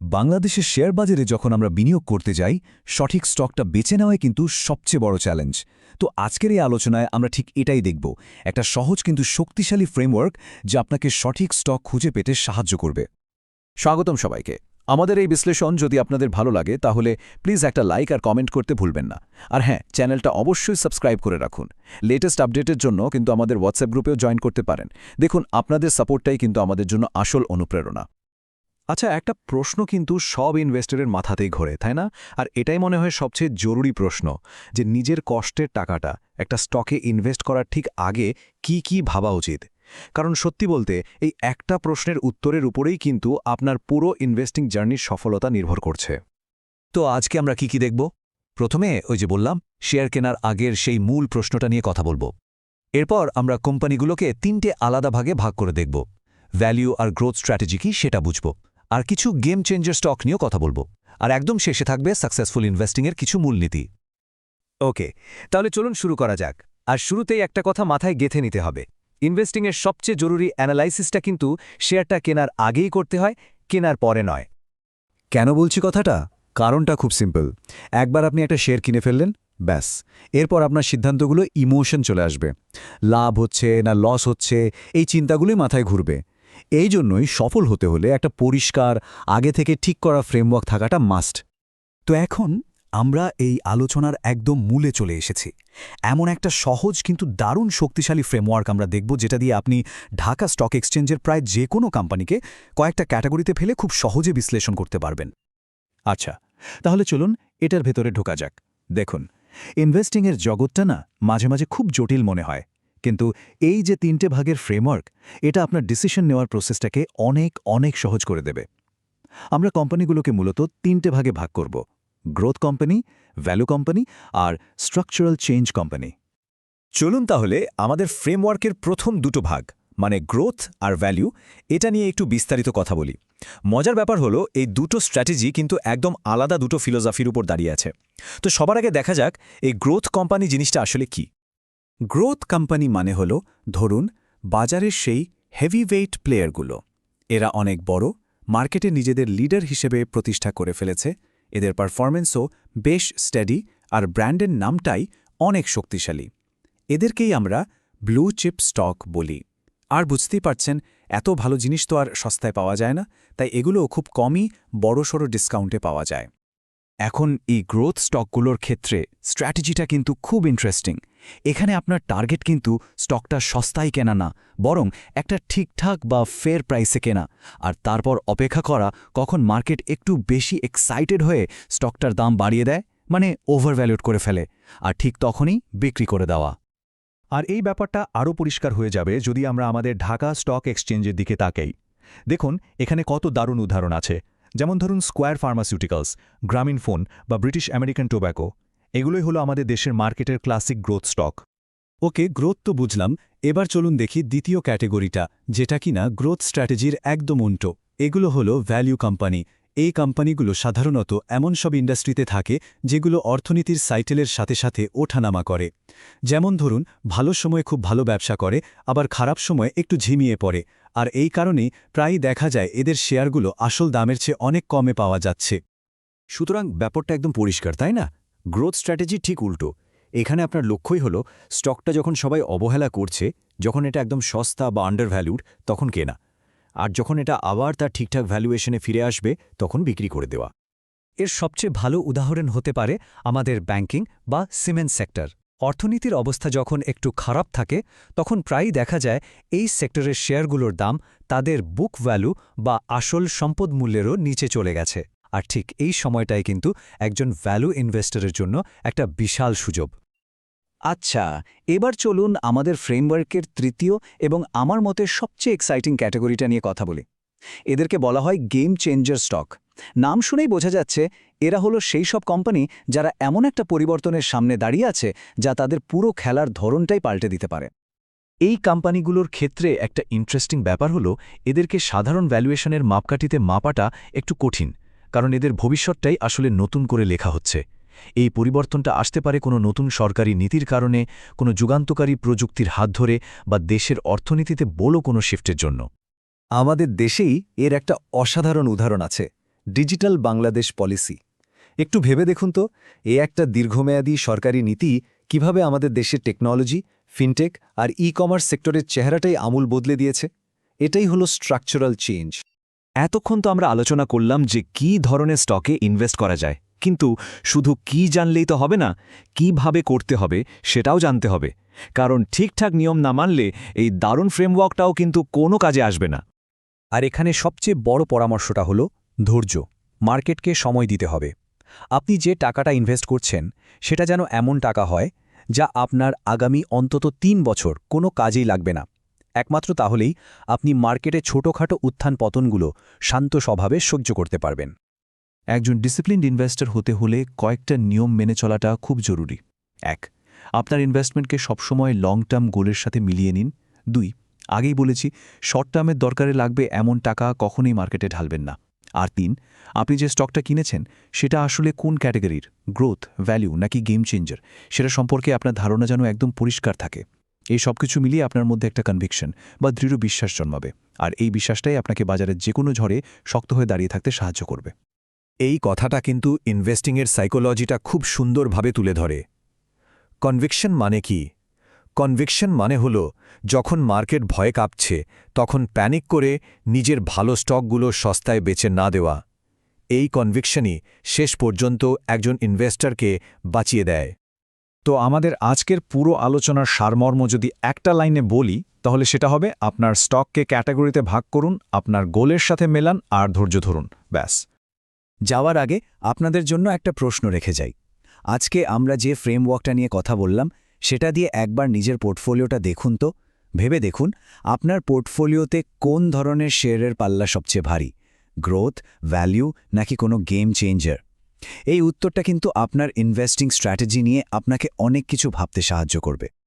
বাংলাদেশের শেয়ার বাজারে যখন আমরা বিনিয়োগ করতে যাই, সঠিক স্টকটা বেছে নেওয়াই কিন্তু সবচেয়ে বড় চ্যালেঞ্জ। তো আজকের এই আলোচনায় আমরা ঠিক এটাই দেখব। একটা সহজ কিন্তু শক্তিশালী ফ্রেমওয়ার্ক যা আপনাকে সঠিক স্টক খুঁজে পেতে সাহায্য করবে। স্বাগতম সবাইকে। আমাদের এই বিশ্লেষণ যদি আপনাদের ভালো লাগে, তাহলে প্লিজ একটা লাইক আর কমেন্ট করতে ভুলবেন না। আর হ্যাঁ চ্যানেলটা অবশ্যই সাবস্ক্রাইব করে রাখুন। লেটেস্ট আপডেটের জন্য কিন্তু আমাদের হোয়াটসঅ্যাপ গ্রুপেও জয়েন করতে পারেন। দেখুন, আপনাদের সাপোর্টটাই কিন্তু আমাদের জন্য আসল অনুপ্রেরণা। আচ্ছা একটা প্রশ্ন কিন্তু সব ইনভেস্টরের মাথাতেই ঘোরে, তাই না? আর এটাই মনে হয় সবচেয়ে জরুরি প্রশ্ন, যে নিজের কষ্টের টাকাটা একটা স্টকে ইনভেস্ট করার ঠিক আগে কি কি ভাবা উচিত? কারণ সত্যি বলতে, এই একটা প্রশ্নের উত্তরের উপরেই কিন্তু আপনার পুরো ইনভেস্টিং জার্নির সফলতা নির্ভর করছে। তো আজকে আমরা কি কি দেখব? প্রথমে, ওই যে বললাম শেয়ার কেনার আগের সেই মূল প্রশ্নটা নিয়ে কথা বলব। এরপর আমরা কোম্পানিগুলোকে তিনটে আলাদা ভাগে ভাগ করে দেখব। ভ্যালিউ আর গ্রোথ স্ট্র্যাটেজি কি সেটা বুঝব। আর কিছু গেম চেঞ্জার স্টক নিয়েও কথা বলব। আর একদম শেষে থাকবে সাকসেসফুল ইনভেস্টিংয়ের কিছু মূলনীতি। ওকে, তাহলে চলুন শুরু করা যাক। আর শুরুতেই একটা কথা মাথায় গেথে নিতে হবে। ইনভেস্টিংয়ের সবচেয়ে জরুরি অ্যানালাইসিসটা কিন্তু শেয়ারটা কেনার আগেই করতে হয়, কেনার পরে নয়। কেন বলছি কথাটা? কারণটা খুব সিম্পল একবার আপনি একটা শেয়ার কিনে ফেললেন, ব্যাস। এরপর আপনার সিদ্ধান্তগুলো ইমোশন চলে আসবে। লাভ হচ্ছে না লস হচ্ছে, এই চিন্তাগুলোই মাথায় ঘুরবে। এই জন্যই সফল হতে হলে একটা পরিষ্কার, আগে থেকে ঠিক করা ফ্রেমওয়ার্ক থাকাটা মাস্ট তো এখন আমরা এই আলোচনার একদম মূলে চলে এসেছি। এমন একটা সহজ কিন্তু দারুণ শক্তিশালী ফ্রেমওয়ার্ক আমরা দেখব যেটা দিয়ে আপনি ঢাকা স্টক এক্সচেঞ্জের প্রায় যে কোনো কোম্পানিকে কয়েকটা ক্যাটাগরিতে ফেলে খুব সহজে বিশ্লেষণ করতে পারবেন। আচ্ছা তাহলে চলুন এটার ভেতরে ঢোকা যাক। দেখুন ইনভেস্টিংয়ের জগৎটা না মাঝে মাঝে খুব জটিল মনে হয়। কিন্তু এই যে তিনটে ভাগের ফ্রেমওয়ার্ক এটা আপনার ডিসিশন নেওয়ার প্রসেসটাকে অনেক অনেক সহজ করে দেবে। আমরা কোম্পানিগুলোকে মূলত তিনটে ভাগে ভাগ করব গ্রোথ কোম্পানি ভ্যালু কোম্পানি আর স্ট্রাকচারাল চেঞ্জ কোম্পানি চলুন তাহলে আমাদের ফ্রেমওয়ার্কের প্রথম দুটো ভাগ মানে গ্রোথ আর ভ্যালু এটা নিয়ে একটু বিস্তারিত কথা বলি। মজার ব্যাপার হলো, এই দুটো স্ট্র্যাটেজি কিন্তু একদম আলাদা দুটো ফিলোসফির উপর দাঁড়িয়ে আছে। তো সবার আগে দেখা যাক, এই গ্রোথ কোম্পানি জিনিসটা আসলে কি? গ্রোথ কোম্পানি মানে হল, ধরুন, বাজারের সেই হেভিওয়েট প্লেয়ারগুলো। এরা অনেক বড়, মার্কেটে নিজেদের লিডার হিসেবে প্রতিষ্ঠা করে ফেলেছে। এদের পারফরমেন্সও বেশ স্ট্যাডি আর ব্র্যান্ডের নামটাই অনেক শক্তিশালী। এদেরকেই আমরা ব্লু চিপ স্টক বলি। আর বুঝতেই পারছেন, এত ভালো জিনিস তো আর সস্তায় পাওয়া যায় না, তাই এগুলো খুব কমই বড়সড় ডিসকাউন্টে পাওয়া যায়। এখন এই গ্রোথ স্টকগুলোর ক্ষেত্রে স্ট্র্যাটেজিটা কিন্তু খুব ইন্টারেস্টিং এখানে আপনার টার্গেট কিন্তু স্টকটা সস্তায় কেনা না, বরং একটা ঠিকঠাক বা ফেয়ার প্রাইসে কেনা। আর তারপর অপেক্ষা করা, কখন মার্কেট একটু বেশি এক্সাইটেড হয়ে স্টকটার দাম বাড়িয়ে দেয় মানে ওভারভ্যালুড করে ফেলে, আর ঠিক তখনই বিক্রি করে দেওয়া। আর এই ব্যাপারটা আরও পরিষ্কার হয়ে যাবে যদি আমরা আমাদের ঢাকা স্টক এক্সচেঞ্জের দিকে তাকাই। দেখুন, এখানে কত দারুণ উদাহরণ আছে। যেমন ধরুন স্কোয়ার ফার্মাসিউটিক্যালস, গ্রামীণ ফোন বা ব্রিটিশ আমেরিকান টোব্যাকো। এগুলোই হলো আমাদের দেশের মার্কেটের classic growth stock. Okay, growth তো বুঝলাম। এবার চলুন দেখি দ্বিতীয় ক্যাটেগরিটা, যেটা কিনা গ্রোথ স্ট্র্যাটেজির একদম উল্টো। এগুলো হলো ভ্যালু কোম্পানি। এই কোম্পানিগুলো সাধারণত এমন সব ইন্ডাস্ট্রিতে থাকে যেগুলো অর্থনীতির সাইটেলের সাথে সাথে ওঠানামা করে। যেমন ধরুন, ভালো সময় খুব ভালো ব্যবসা করে, আবার খারাপ সময়ে একটু ঝিমিয়ে পড়ে। আর এই কারণেই প্রায়ই দেখা যায় এদের শেয়ারগুলো আসল দামের চেয়ে অনেক কমে পাওয়া যাচ্ছে। সুতরাং ব্যাপারটা একদম পরিষ্কার, তাই না? গ্রোথ স্ট্র্যাটেজি ঠিক উল্টো। এখানে আপনার লক্ষ্যই হলো স্টকটা যখন সবাই অবহেলা করছে, যখন এটা একদম সস্তা বা আন্ডার ভ্যালুড তখন কেনা। আর যখন এটা আবার তার ঠিকঠাক ভ্যালুয়েশনে ফিরে আসবে, তখন বিক্রি করে দেওয়া। এর সবচেয়ে ভালো উদাহরণ হতে পারে আমাদের ব্যাংকিং বা সিমেন্ট সেক্টর। অর্থনীতির অবস্থা যখন একটু খারাপ থাকে, তখন প্রায়ই দেখা যায় এই সেক্টরের শেয়ারগুলোর দাম তাদের বুক ভ্যালু বা আসল সম্পদ মূল্যেরও নিচে চলে গেছে। আর ঠিক এই সময়টাই কিন্তু একজন ভ্যালু ইনভেস্টরের জন্য একটা বিশাল সুযোগ। আচ্ছা এবার চলুন আমাদের ফ্রেমওয়ার্কের তৃতীয় এবং আমার মতে সবচেয়ে এক্সাইটিং ক্যাটাগরিটা নিয়ে কথা বলি। এদেরকে বলা হয় গেম চেঞ্জার স্টক নাম শুনেই বোঝা যাচ্ছে এরা হলো সেই সব কোম্পানি যারা এমন একটা পরিবর্তনের সামনে দাঁড়িয়ে আছে যা তাদের পুরো খেলার ধরনটাই পাল্টে দিতে পারে। এই কোম্পানিগুলোর ক্ষেত্রে একটা ইন্টারেস্টিং ব্যাপার হলো এদেরকে সাধারণ ভ্যালুয়েশনের মাপকাঠিতে মাপাটা একটু কঠিন, কারণ এদের ভবিষ্যৎটাই আসলে নতুন করে লেখা হচ্ছে। এই পরিবর্তনটা আসতে পারে কোনো নতুন সরকারি নীতির কারণে, কোনো যুগান্তকারী প্রযুক্তির হাত ধরে বা দেশের অর্থনীতিতে বড় কোনো শিফটের জন্য। আমাদের দেশেই এর একটা অসাধারণ উদাহরণ আছে। Digital Bangladesh policy. একটু ভেবে দেখুন তো, এ একটা দীর্ঘমেয়াদী সরকারি নীতি কীভাবে আমাদের দেশের টেকনোলজি, ফিনটেক আর ই কমার্স সেক্টরের চেহারাটাই আমূল বদলে দিয়েছে? এটাই হলো স্ট্রাকচারাল চেঞ্জ। এতক্ষণ তো আমরা আলোচনা করলাম যে কি ধরনের স্টকে ইনভেস্ট করা যায়, কিন্তু শুধু কি জানলেই তো হবে না, কীভাবে করতে হবে সেটাও জানতে হবে। কারণ ঠিকঠাক নিয়ম না মানলে এই দারুণ ফ্রেমওয়ার্কটাও কিন্তু কোনো কাজে আসবে না। আর এখানে সবচেয়ে বড় পরামর্শটা হলো ধৈর্য, মার্কেটকে সময় দিতে হবে। আপনি যে টাকাটা ইনভেস্ট করছেন, সেটা যেন এমন টাকা হয়, যা আপনার আগামী অন্তত তিন বছর কোনো কাজেই লাগবে না। একমাত্র তাহলেই আপনি মার্কেটে ছোটখাটো উত্থান পতনগুলো শান্ত স্বভাবে সহ্য করতে পারবেন। একজন ডিসিপ্লিনড ইনভেস্টর হতে হলে কয়েকটা নিয়ম মেনে চলাটা খুব জরুরি। এক, আপনার ইনভেস্টমেন্টকে সবসময় লং টার্ম গোলের সাথে মিলিয়ে নিন। দুই, আগেই বলেছি শর্ট টার্মের দরকারে লাগবে এমন টাকা কখনোই মার্কেটে ঢালবেন না। আর তিন, আপনি যে স্টকটা কিনেছেন, সেটা আসলে কোন ক্যাটাগরির? গ্রোথ, ভ্যালু নাকি গেম চেঞ্জার? সেটা সম্পর্কে আপনার ধারণা যেন একদম পরিষ্কার থাকে। এই সব কিছু মিলিয়ে আপনার মধ্যে একটা কনভিকশন বা দৃঢ় বিশ্বাস জন্মাবে, আর এই বিশ্বাসটাই আপনাকে বাজারের যে কোনো ঝড়ে শক্ত হয়ে দাঁড়িয়ে থাকতে সাহায্য করবে। এই কথাটা কিন্তু ইনভেস্টিংয়ের সাইকোলজিটা খুব সুন্দরভাবে তুলে ধরে। কনভিকশন মানে কি? কনভিকশন মানে হল, যখন মার্কেট ভয়ে কাঁপছে, তখন প্যানিক করে নিজের ভালো স্টকগুলো সস্তায় বেচে না দেওয়া। এই কনভিকশনই শেষ পর্যন্ত একজন ইনভেস্টরকে বাঁচিয়ে দেয়। তো আমাদের আজকের পুরো আলোচনার সারমর্ম যদি একটা লাইনে বলি, তাহলে সেটা হবে আপনার স্টককে ক্যাটাগরিতে ভাগ করুন, আপনার গোলের সাথে মেলান আর ধৈর্য ধরুন, ব্যাস। যাওয়ার আগে আপনাদের জন্য একটা প্রশ্ন রেখে যাই। আজকে আমরা যে ফ্রেমওয়ার্কটা নিয়ে কথা বললাম সেটা দিয়ে একবার নিজের পোর্টফোলিওটা দেখুন তো। ভেবে দেখুন, আপনার পোর্টফোলিওতে কোন ধরনের শেয়ারের পাল্লা সবচেয়ে ভারী? গ্রোথ, ভ্যালু, নাকি কোনো গেম চেঞ্জার? এই উত্তরটা কিন্তু আপনার ইনভেস্টিং স্ট্র্যাটেজি নিয়ে আপনাকে অনেক কিছু ভাবতে সাহায্য করবে।